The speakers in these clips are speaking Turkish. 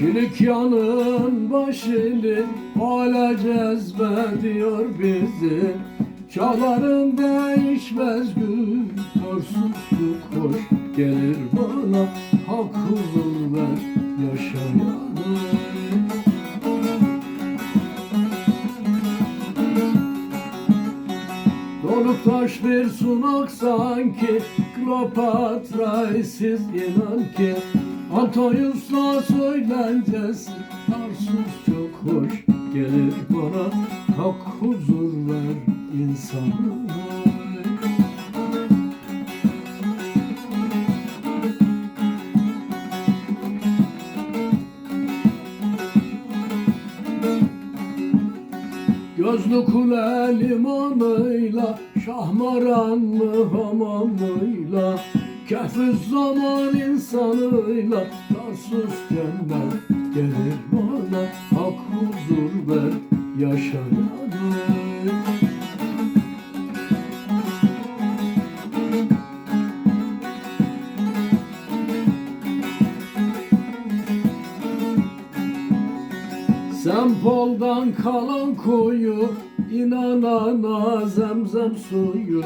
Kilik yanın başını hala cezbediyor bizi. Çağların değişmez gün Torsuzluk hoş gelir bana. Hak huzur ver yaşayanı Dolup taş bir sunak sanki Kleopatra siz inan ki Antonius'la söylencesi Tarsus çok hoş gelir bana. Hak huzur ver insana Gözlü kule limanıyla Şahmaranlı hamamıyla Kehfüz zaman insanıyla Tarsus cennet gelir bana Hak huzur ver yaşayanı Sempoldan kalan kuyu inanana zemzem suyu.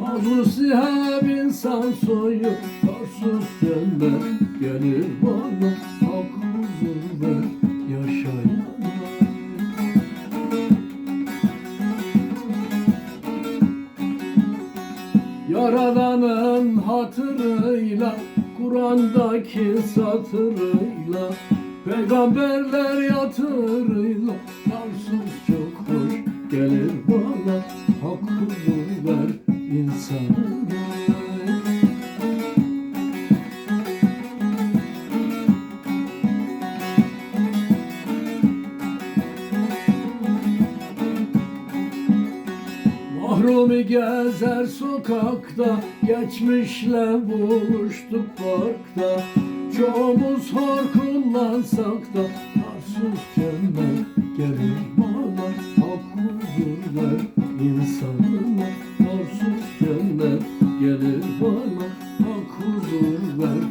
Mazusi hep insan soyu Tarsuz cennet gelir bana Hak huzur ver Yaradanın hatırıyla Kur'an'daki satırıyla Peygamberler yatırıyla Tarsus çok hoş gelir bana Rumi gezer sokakta Geçmişle buluştuk parkta. Çoğumuz hor kullansak da Arsuz cennet gelir bana Hak huzur ver insanına cennet gelir bana Hak huzur ver